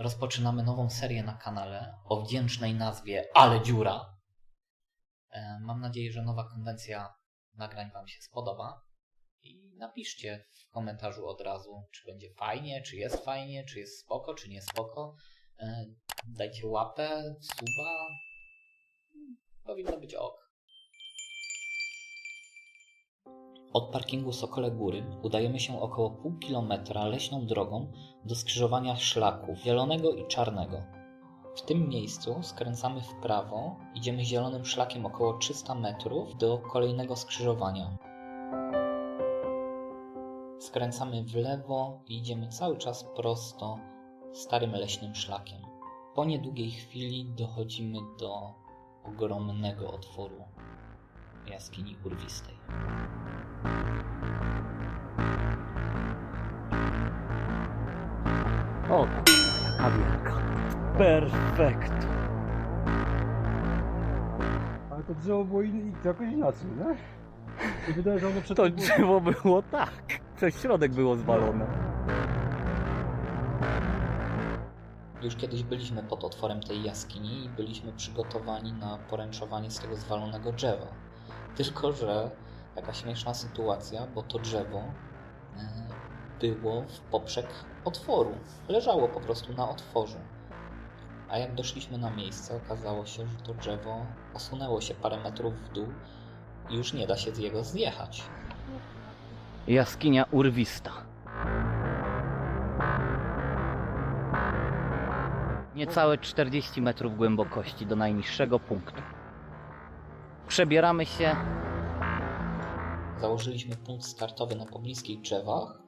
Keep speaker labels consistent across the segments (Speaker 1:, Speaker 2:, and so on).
Speaker 1: rozpoczynamy nową serię na kanale o wdzięcznej nazwie Ale Dziura. E, Mam nadzieję, że nowa konwencja nagrań Wam się spodoba. I napiszcie w komentarzu od razu, czy będzie fajnie, czy jest fajnie, czy jest spoko, czy nie spoko. E, Dajcie łapę, suba. Powinno być ok. Od parkingu Sokole Góry udajemy się około pół kilometra leśną drogą do skrzyżowania szlaków zielonego i czarnego. W tym miejscu skręcamy w prawo, idziemy zielonym szlakiem około 300 metrów do kolejnego skrzyżowania. Skręcamy w lewo i idziemy cały czas prosto starym leśnym szlakiem. Po niedługiej chwili dochodzimy do ogromnego otworu jaskini urwistej.
Speaker 2: O, jaka wielka. Perfekt.
Speaker 3: Ale to drzewo było in, jakoś inaczej, nie? Mi wydaje, że ono przed
Speaker 2: To drzewo było tak. Przez środek było zwalone.
Speaker 1: Już kiedyś byliśmy pod otworem tej jaskini i byliśmy przygotowani na poręczowanie z tego zwalonego drzewa. Tylko, że taka śmieszna sytuacja, bo to drzewo e, było w poprzek otworu. Leżało po prostu na otworze. A jak doszliśmy na miejsce, okazało się, że to drzewo osunęło się parę metrów w dół i już nie da się z jego zjechać.
Speaker 2: Jaskinia urwista. Niecałe 40 metrów głębokości do najniższego punktu. Przebieramy się
Speaker 1: Założyliśmy punkt startowy na pobliskich drzewach,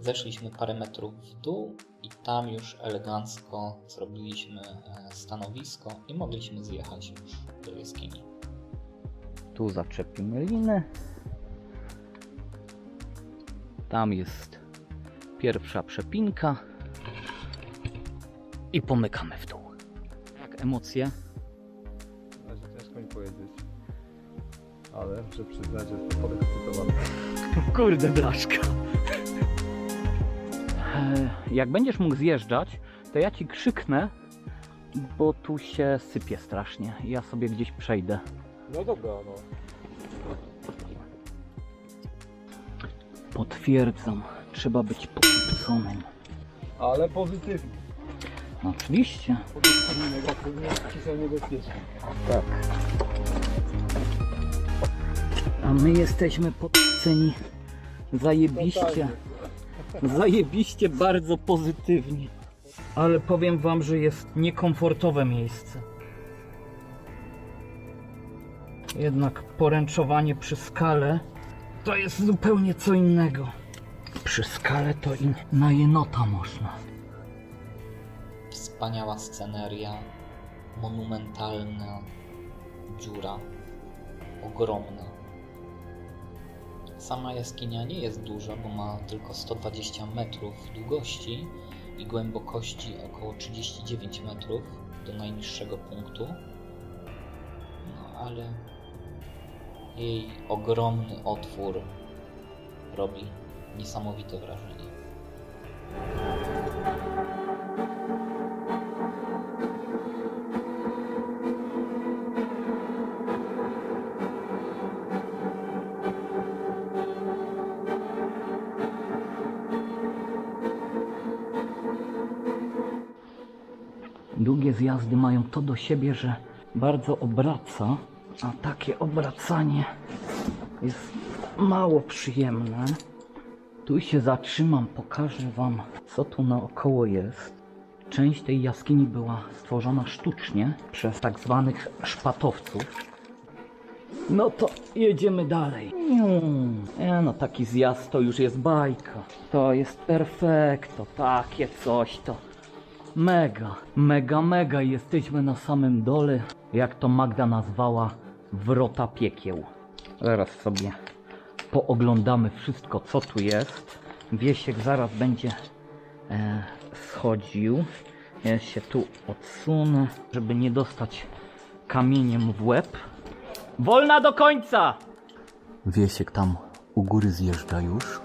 Speaker 1: zeszliśmy parę metrów w dół i tam już elegancko zrobiliśmy e, stanowisko i mogliśmy zjechać już do jaskini.
Speaker 2: Tu zaczepimy linę. Tam jest pierwsza przepinka. I pomykamy w dół. Jak emocje?
Speaker 3: Ale muszę przyznać, że jestem podekscytowany.
Speaker 2: Kurde blaszka. E, Jak będziesz mógł zjeżdżać, to ja ci krzyknę, bo tu się sypie strasznie. Ja sobie gdzieś przejdę.
Speaker 3: No dobra, no.
Speaker 2: Potwierdzam, trzeba być pokipconym.
Speaker 3: Ale pozytywnie.
Speaker 2: No, oczywiście.
Speaker 3: Pozytywnie, negatywnie, cisza niebezpiecznie.
Speaker 2: Tak. A my jesteśmy podceni zajebiście. Zajebiście bardzo pozytywnie. Ale powiem wam, że jest niekomfortowe miejsce. Jednak poręczowanie przy skale to jest zupełnie co innego. Przy skale to i na jenota można.
Speaker 1: Wspaniała sceneria, monumentalna dziura, ogromna. Sama jaskinia nie jest duża, bo ma tylko 120 metrów długości i głębokości około 39 metrów do najniższego punktu. No ale jej ogromny otwór robi niesamowite wrażenie.
Speaker 2: Zjazdy mają to do siebie, że bardzo obraca, a takie obracanie jest mało przyjemne. Tu się zatrzymam, pokażę Wam, co tu naokoło jest. Część tej jaskini była stworzona sztucznie przez tak zwanych szpatowców. No to jedziemy dalej. Nie no, taki zjazd to już jest bajka. To jest perfekto, takie coś to Mega, mega, mega jesteśmy na samym dole, jak to Magda nazwała, wrota piekieł. Zaraz sobie pooglądamy wszystko, co tu jest. Wiesiek zaraz będzie e, schodził. Ja się tu odsunę, żeby nie dostać kamieniem w łeb. Wolna do końca! Wiesiek tam u góry zjeżdża już.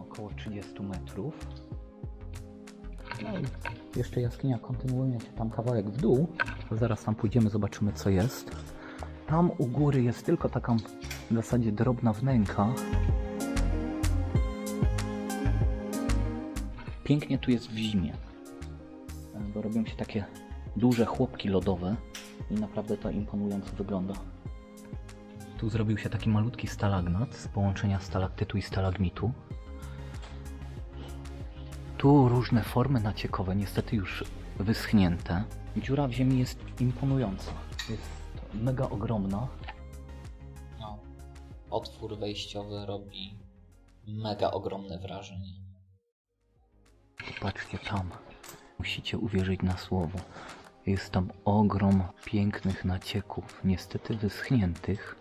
Speaker 2: Około 30 metrów. No i jeszcze jaskinia kontynuuje się tam kawałek w dół. Zaraz tam pójdziemy, zobaczymy co jest. Tam u góry jest tylko taka w zasadzie drobna wnęka. Pięknie tu jest w zimie, bo robią się takie duże chłopki lodowe i naprawdę to imponująco wygląda. Tu zrobił się taki malutki stalagnat z połączenia stalaktytu i stalagmitu. Tu różne formy naciekowe, niestety już wyschnięte. Dziura w ziemi jest imponująca. Jest mega ogromna.
Speaker 1: No, otwór wejściowy robi mega ogromne wrażenie.
Speaker 2: Patrzcie tam. Musicie uwierzyć na słowo. Jest tam ogrom pięknych nacieków, niestety wyschniętych.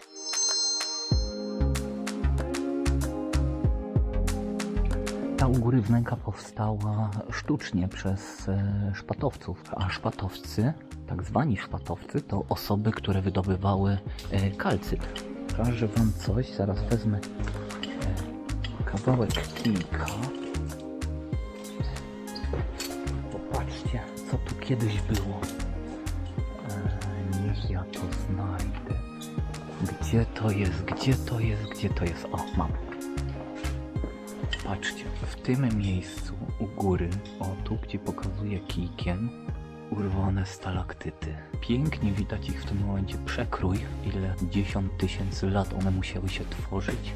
Speaker 2: Ta u góry wnęka powstała sztucznie przez e, szpatowców, a szpatowcy, tak zwani szpatowcy, to osoby, które wydobywały e, kalcyt. Pokażę wam coś, zaraz wezmę e, kawałek kijka. Popatrzcie, co tu kiedyś było. Niech ja to znajdę. Gdzie to jest? Gdzie to jest? Gdzie to jest? O, mam. Patrzcie, w tym miejscu u góry, o tu, gdzie pokazuję kijkiem, urwane stalaktyty. Pięknie widać ich w tym momencie przekrój, ile dziesiąt tysięcy lat one musiały się tworzyć.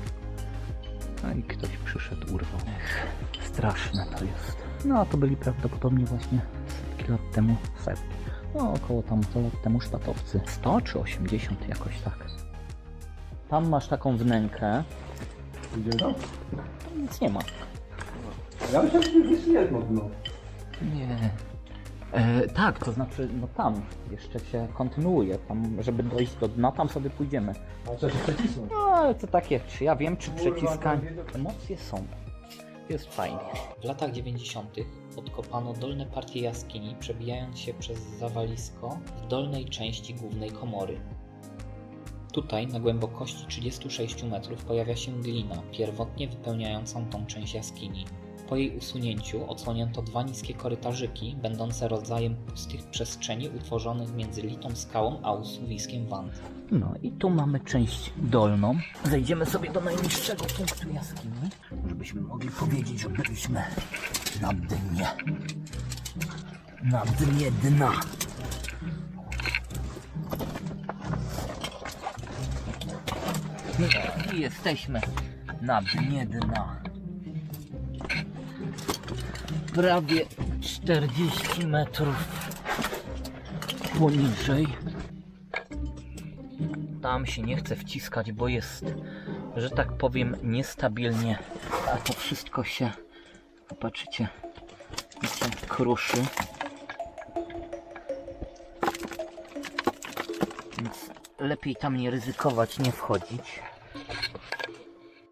Speaker 2: No i ktoś przyszedł, urwał. Ech, straszne to jest. No a to byli prawdopodobnie właśnie setki lat temu, setki, no około tam 100 lat temu sztatowcy. 100 czy 80 jakoś tak. Tam masz taką wnękę,
Speaker 3: tam
Speaker 2: nic nie ma.
Speaker 3: Ja myślałem, że jest jedno dno.
Speaker 2: Nie. E, tak, to znaczy, no tam jeszcze się kontynuuje, tam, żeby dojść do dna, tam sobie pójdziemy.
Speaker 3: A trzeba się przecisnąć.
Speaker 2: No ale to takie, czy ja wiem, czy
Speaker 3: Kurwa,
Speaker 2: przeciskanie.
Speaker 3: tam widok-
Speaker 2: Emocje są. Jest fajnie.
Speaker 1: W latach 90. odkopano dolne partie jaskini, przebijając się przez zawalisko w dolnej części głównej komory. Tutaj, na głębokości 36 metrów, pojawia się glina, pierwotnie wypełniająca tą część jaskini. Po jej usunięciu odsłonięto dwa niskie korytarzyki, będące rodzajem pustych przestrzeni utworzonych między litą skałą a usuwiskiem wand.
Speaker 2: No i tu mamy część dolną. Zejdziemy sobie do najniższego punktu jaskini, żebyśmy mogli powiedzieć, że byliśmy na dnie. Na dnie dna. I jesteśmy na dnie dna. Prawie 40 metrów poniżej. Tam się nie chcę wciskać, bo jest, że tak powiem, niestabilnie. A to wszystko się, popatrzycie, się kruszy. Więc lepiej tam nie ryzykować, nie wchodzić.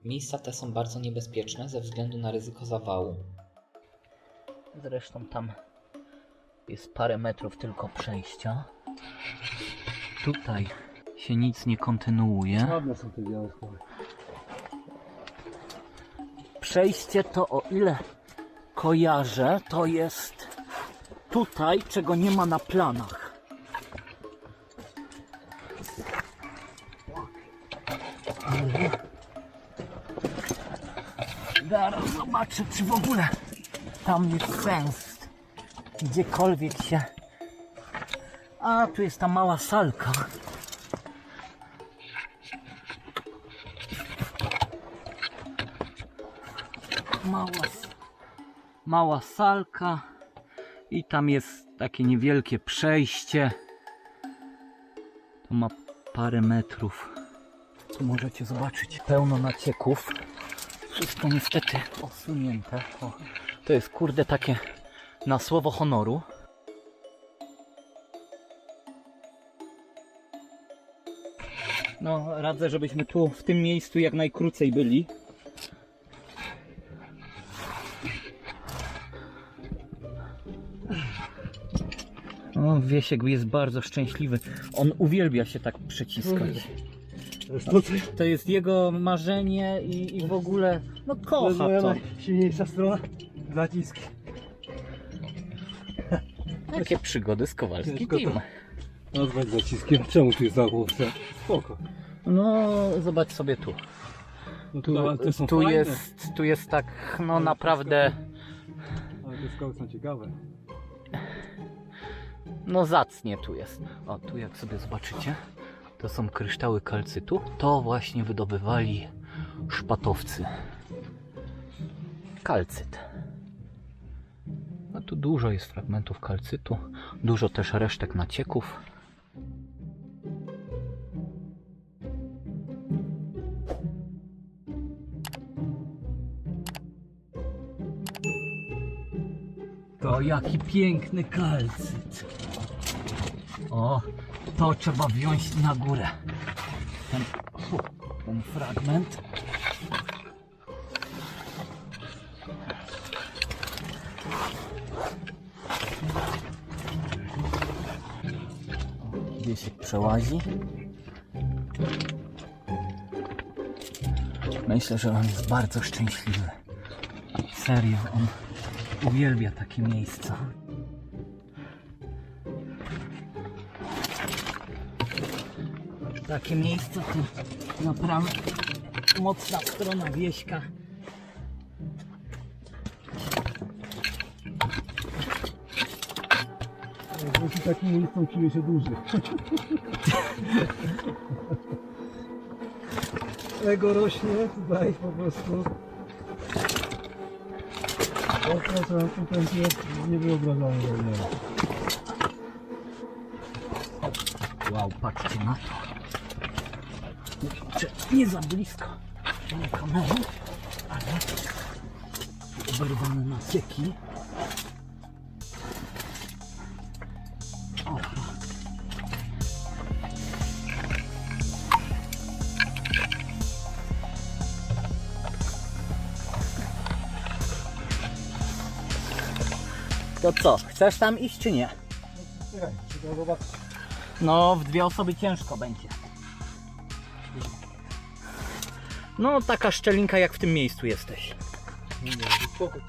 Speaker 1: Miejsca te są bardzo niebezpieczne ze względu na ryzyko zawału.
Speaker 2: Zresztą tam jest parę metrów tylko przejścia. Tutaj się nic nie kontynuuje.
Speaker 3: Ładne są te białe chmury.
Speaker 2: Przejście to o ile kojarzę, to jest tutaj, czego nie ma na planach. Zaraz zobaczę, czy w ogóle tam jest sens gdziekolwiek się... A, tu jest ta mała salka. mała, mała salka i tam jest takie niewielkie przejście. To ma parę metrów. Tu możecie zobaczyć pełno nacieków. Wszystko niestety osunięte. O, to jest kurde takie na słowo honoru. No, radzę, żebyśmy tu w tym miejscu jak najkrócej byli. O, Wiesiek jest bardzo szczęśliwy. On uwielbia się tak przyciskać.
Speaker 3: To jest to, co
Speaker 2: To jest jego marzenie i, i w ogóle, no
Speaker 3: to jest
Speaker 2: kocha
Speaker 3: moja
Speaker 2: to.
Speaker 3: najsilniejsza strona. Zacisk.
Speaker 2: Takie przygody z Kowalskim
Speaker 3: Ciężko
Speaker 2: Team.
Speaker 3: Nazwać zaciskiem. Czemu tu jest zagłówce? Spoko.
Speaker 2: No, zobacz sobie tu.
Speaker 3: No
Speaker 2: Tu,
Speaker 3: ale te są
Speaker 2: tu,
Speaker 3: fajne.
Speaker 2: jest, tu jest tak, no
Speaker 3: Ale
Speaker 2: naprawdę,
Speaker 3: Ale te skały są ciekawe.
Speaker 2: no zacnie tu jest. O, tu jak sobie zobaczycie, to są kryształy kalcytu. To właśnie wydobywali szpatowcy. Kalcyt. No tu dużo jest fragmentów kalcytu, dużo też resztek nacieków. To jaki piękny kalcyt. O, to trzeba wziąć na górę. Ten, ten fragment. O, Gdzieś się przełazi. Myślę, że on jest bardzo szczęśliwy. Serio, on uwielbia takie miejsca. Takie miejsca to naprawdę mocna strona wieśka.
Speaker 3: Dzięki takim miejscom czuję się duży. Ego rośnie tutaj po prostu. Okrącę na tym tempie niewyobrażalne.
Speaker 2: Wow, patrzcie na to. Nie za blisko tej kamery, ale oberwane nacieki. O. To co, chcesz tam iść czy nie? No, w dwie osoby ciężko będzie. No, taka szczelinka jak w tym miejscu jesteś.
Speaker 3: Nie, nie, spoko.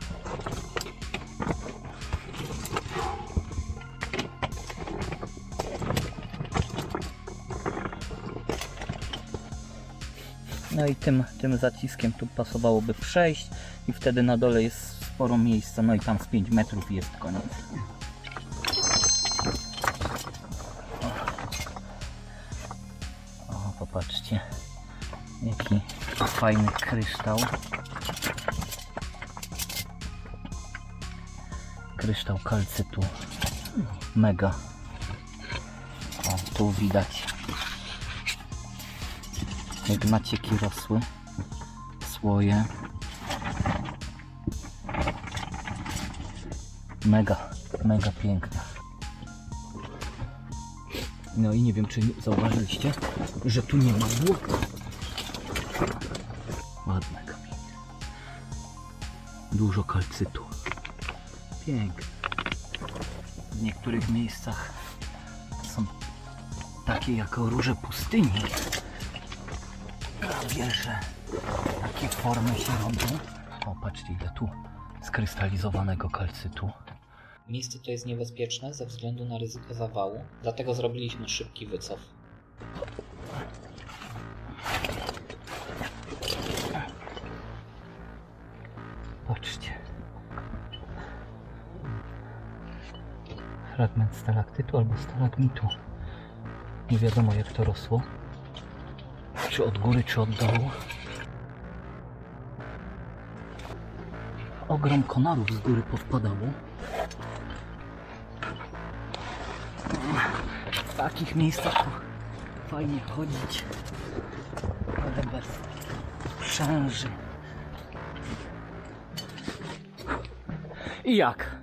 Speaker 2: No i tym, tym zaciskiem tu pasowałoby przejść i wtedy na dole jest sporo miejsca, no i tam z 5 metrów jest koniec. Popatrzcie, jaki fajny kryształ. Kryształ kalcytu. Mega. O, tu widać jak nacieki rosły, słoje. Mega, mega piękne. No i nie wiem, czy zauważyliście, że tu nie ma błota. Ładne kamienie. Dużo kalcytu. Piękne. W niektórych miejscach są takie jak róże pustyni prawie, że takie formy się robią. O, patrzcie ile tu skrystalizowanego kalcytu.
Speaker 1: Miejsce to jest niebezpieczne ze względu na ryzyko zawału, dlatego zrobiliśmy szybki wycof.
Speaker 2: Patrzcie. Fragment stalaktytu albo stalagmitu. Nie wiadomo jak to rosło. Czy od góry, czy od dołu. Ogrom konarów z góry powpadało. W takich miejscach fajnie chodzić. Ale bez przęży. I jak?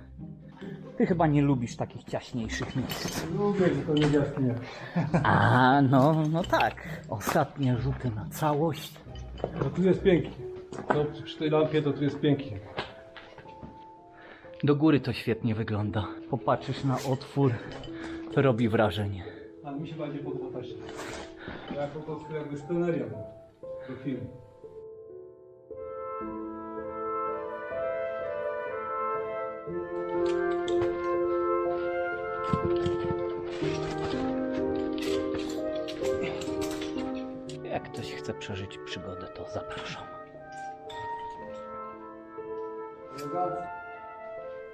Speaker 2: Ty chyba nie lubisz takich ciaśniejszych miejsc.
Speaker 3: Lubię, tylko nie jaskinie.
Speaker 2: A, no, no tak. Ostatnie rzuty na całość.
Speaker 3: No tu jest pięknie. No, przy tej lampie to tu jest pięknie.
Speaker 2: Do góry to świetnie wygląda. Popatrzysz na otwór, robi wrażenie.
Speaker 3: Ale mi się bardziej podoba ta
Speaker 4: Ja po prostu jakby sceneria była do filmu.
Speaker 2: Jak ktoś chce przeżyć przygodę, to zapraszam.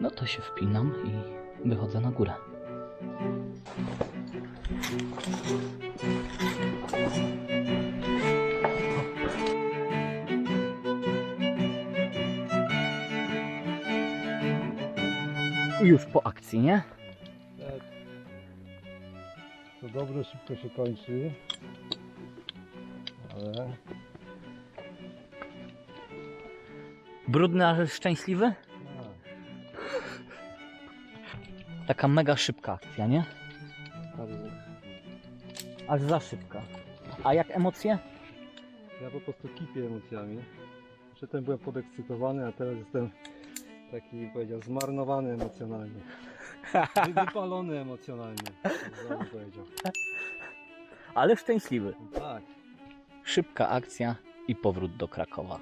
Speaker 2: No to się wpinam i wychodzę na górę. Już po akcji, nie?
Speaker 3: Tak. To dobrze szybko się kończy. Ale
Speaker 2: Brudny, ale szczęśliwy?
Speaker 3: a,
Speaker 2: Taka mega szybka akcja, nie? Aż za szybka. A jak emocje?
Speaker 3: Ja po prostu kipię emocjami. Przedtem byłem podekscytowany, a teraz jestem taki, powiedział, zmarnowany emocjonalnie. Wy- Wypalony emocjonalnie. tak bym powiedział.
Speaker 2: Ale szczęśliwy.
Speaker 3: Tak.
Speaker 2: Szybka akcja i powrót do Krakowa.